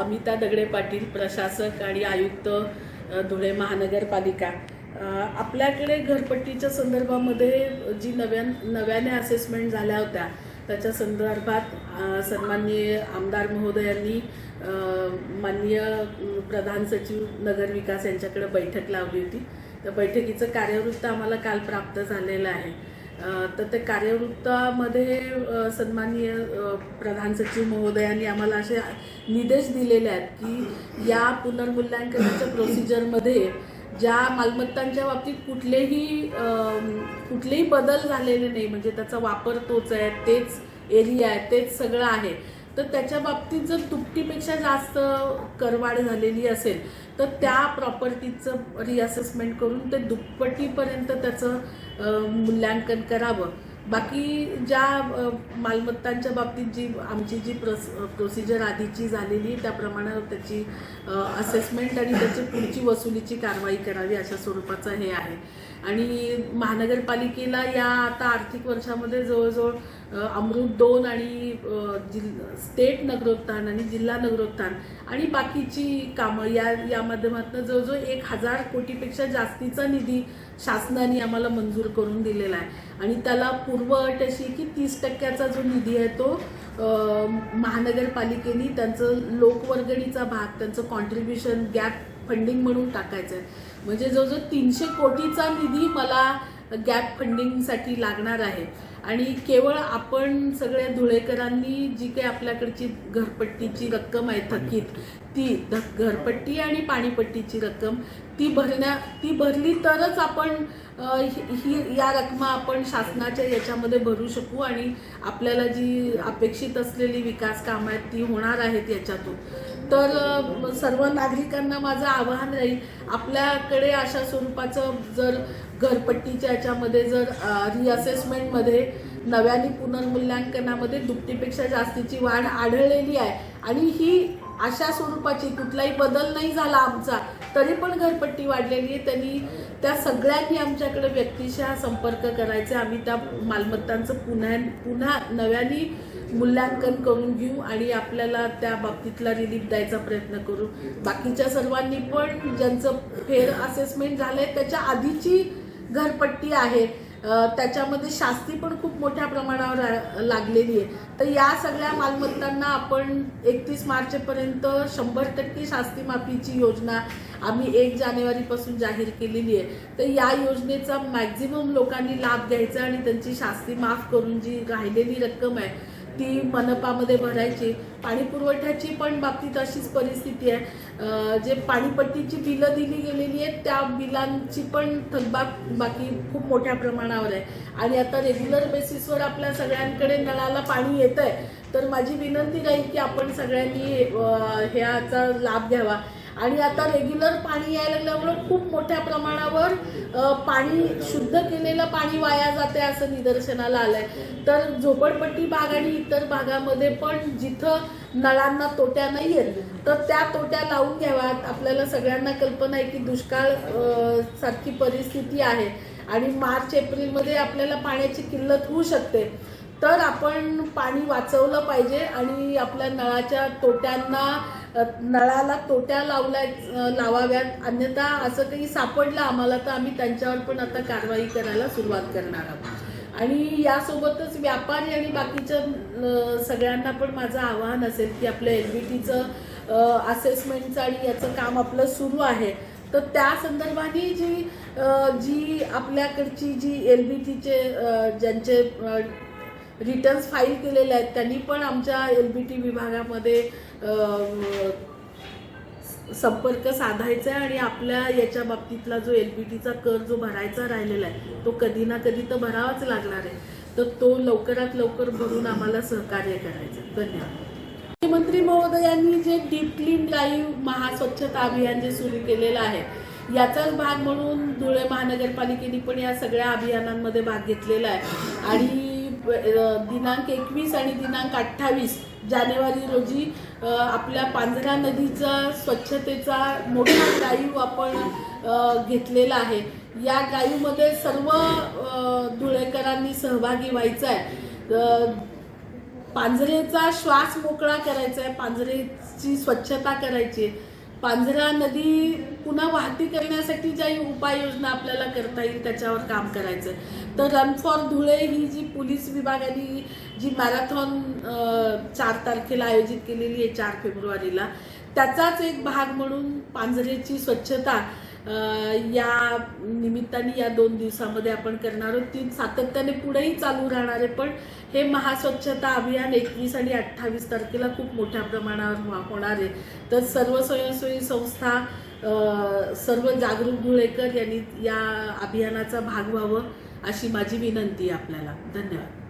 अमिता दगडे पाटील प्रशासक आणि आयुक्त धुळे महानगरपालिका. आपल्याकडे घरपट्टीच्या संदर्भामध्ये जी नव्या नव्याने असेसमेंट झाल्या होत्या त्याच्या संदर्भात सन्माननीय आमदार महोदयांनी माननीय प्रधान सचिव नगरविकास यांच्याकडे बैठक लावली होती. त्या बैठकीचं कार्यवृत्त आम्हाला काल प्राप्त झालेलं आहे. तर ते कार्यवृत्तामध्ये सन्माननीय प्रधान सचिव महोदयांनी आम्हाला असे निर्देश दिलेले आहेत की या पुनर्मूल्यांकनाच्या प्रोसिजरमध्ये ज्या मालमत्तांच्या बाबतीत कुठलेही कुठलेही बदल झालेले नाही म्हणजे त्याचा वापर तोच आहे तेच एरिया आहे तेच सगळं आहे तर त्याच्या बाबतीत जर दुपटीपेक्षा जास्त करवाढ झालेली असेल तर त्या प्रॉपर्टीचं रिअसेसमेंट करून ते दुप्पटीपर्यंत त्याचं मूल्यांकन करावं. बाकी ज्या मालमत्तांच्या बाबतीत जी आमची जी प्रोस प्रोसिजर आधीची झालेली त्याप्रमाणे त्याची असेसमेंट आणि त्याची पुढची वसुलीची कारवाई करावी अशा स्वरूपाचं हे आहे. आणि महानगरपालिकेला या आता आर्थिक वर्षामध्ये जवळजवळ अमृत दोन आणि जिल स्टेट नगरोत्थान आणि जिल्हा नगरोत्थान आणि बाकीची कामं या या माध्यमातून जवळजवळ एक हजार कोटीपेक्षा जास्तीचा निधी शासनाने आम्हाला मंजूर करून दिलेला आहे. आणि त्याला पूर्व अट अशी की तीस टक्क्याचा जो निधी आहे तो महानगरपालिकेने त्यांचं लोकवर्गणीचा भाग त्यांचं कॉन्ट्रीब्युशन गॅप फंडिंग म्हणून टाकायचं आहे म्हणजे जवळजवळ तीनशे कोटीचा निधी मला गॅप फंडिंगसाठी लागणार आहे. आणि केवळ आपण सगळ्या धुळेकरांनी जी काही आपल्याकडची घरपट्टीची रक्कम आहे थकीत ती घरपट्टी आणि पाणीपट्टीची रक्कम ती भरण्या ती भरली तरच आपण ही ही- या रकमा आपण शासनाच्या याच्यामध्ये भरू शकू आणि आपल्याला जी अपेक्षित असलेली विकास कामं आहेत ती होणार आहेत याच्यातून. तर सर्व नागरिकांना माझं आवाहन राहील आपल्याकडे अशा स्वरूपाचं जर घरपट्टीच्या याच्यामध्ये जर रिअसेसमेंटमध्ये नव्याने पुनर्मूल्यांकनामध्ये दुपटीपेक्षा जास्तीची वाढ आढळलेली आहे. आणि ही अशा स्वरूपाची कुठलाही बदल नाही झाला आमचा तरी पण घरपट्टी वाढलेली आहे. त्यांनी त्या सगळ्यांनी आमच्याकडे व्यक्तिशः संपर्क करायचे. आम्ही त्या मालमत्तांचं पुन्हा पुन्हा नव्याने मूल्यांकन करून घेऊ आणि आपल्याला त्या बाबतीतला रिलीफ द्यायचा प्रयत्न करू. बाकीच्या सर्वांनी पण ज्यांचं फेअर असेसमेंट झालं आहे त्याच्या आधीची घरपट्टी आहे. त्याच्यामध्ये शास्ती पण खूप मोठ्या प्रमाणावर लागलेली आहे. तर या सगळ्या मालमत्तांना आपण एकतीस मार्चपर्यंत शंभर टक्के शास्ती माफीची योजना आम्ही एक जानेवारीपासून जाहीर केलेली आहे. तर या योजनेचा मॅक्झिमम लोकांनी लाभ घ्यायचा आणि त्यांची शास्ती माफ करून जी राहिलेली रक्कम आहे ती मनपामध्ये भरायची. पाणी पुरवठ्याची पण बाबतीत अशीच परिस्थिती आहे. जे पाणीपट्टीची बिलं दिली गेलेली आहेत त्या बिलांची पण थकबाक बाकी खूप मोठ्या प्रमाणावर आहे. आणि आता रेग्युलर बेसिसवर आपल्या सगळ्यांकडे नळाला पाणी येत आहे तर माझी विनंती राहील की आपण सगळ्यांनी ह्याचा लाभ घ्यावा. आणि आता रेग्युलर पाणी यायला लागल्यामुळं खूप मोठ्या प्रमाणावर पाणी शुद्ध केलेलं पाणी वाया जाते असं निदर्शनाला आलंय. तर झोपडपट्टी भाग आणि इतर भागामध्ये पण जिथं नळांना तोट्या नाही आहेत तर त्या तोट्या लावून घ्याव्यात. आपल्याला सगळ्यांना कल्पना आहे की दुष्काळ सारखी परिस्थिती आहे आणि मार्च एप्रिलमध्ये आपल्याला पाण्याची किल्लत होऊ शकते. तर आपण पाणी वाचवलं पाहिजे आणि आपल्या नळाच्या तोट्यांना नळाला तोट्या लावल्या लावाव्यात. अन्यथा असं काही सापडलं आम्हाला तर आम्ही त्यांच्यावर पण आता कारवाई करायला सुरुवात करणार आहोत. आणि यासोबतच व्यापारी आणि बाकीच्या सगळ्यांना पण माझं आवाहन असेल की आपलं एल बी टीचं असेसमेंटचं आणि याचं काम आपलं सुरू आहे. तर त्या संदर्भाने जी जी आपल्याकडची जी एल बी टीचे ज्यांचे रिटर्न्स फाईल केलेले आहेत. त्यांनी पण आमच्या एल बी टी विभागामध्ये संपर्क साधायचा आहे आणि आपल्या याच्या बाबतीतला जो एल बी टीचा कर जो भरायचा राहिलेला आहे तो कधी ना कधी तर भरावाच लागणार आहे. तर तो लवकरात लवकर भरून आम्हाला सहकार्य करायचं आहे. धन्यवाद. मुख्यमंत्री महोदयांनी जे डीप क्लीन ड्राईव्ह महास्वच्छता अभियान जे सुरू केलेलं आहे याचाच भाग म्हणून धुळे महानगरपालिकेने पण या सगळ्या अभियानांमध्ये भाग घेतलेला आहे. आणि दिनांक एकवीस आणि दिनांक अठ्ठावीस जानेवारी रोजी आपल्या पांझरा नदीचा स्वच्छतेचा मोठा ड्राईव्ह आपण घेतलेला आहे. या ड्राईव्हमध्ये सर्व धुळेकरांनी सहभागी व्हायचं आहे पांझरेचा श्वास मोकळा करायचा आहे पांझरेची स्वच्छता करायची. पांझरा नदी पुन्हा वाहती करण्यासाठी ज्याही उपाययोजना आपल्याला करता येईल त्याच्यावर काम करायचं तर रन फॉर धुळे ही जी पोलीस विभागाने जी मॅरेथॉन चार तारखेला आयोजित केलेली आहे चार फेब्रुवारीला त्याचाच एक भाग म्हणून पांझरेची स्वच्छता या निमित्ताने या दोन दिवसामध्ये आपण करणार आहोत. ती सातत्याने पुढेही चालू राहणार आहे पण हे महास्वच्छता अभियान एकवीस आणि अठ्ठावीस तारखेला खूप मोठ्या प्रमाणावर हो-, होणार आहे. तर सर्व स्वयंसेवी संस्था सर्व जागरूक धुळेकर यांनी या अभियानाचा भाग व्हावं अशी माझी विनंती आहे आपल्याला. धन्यवाद.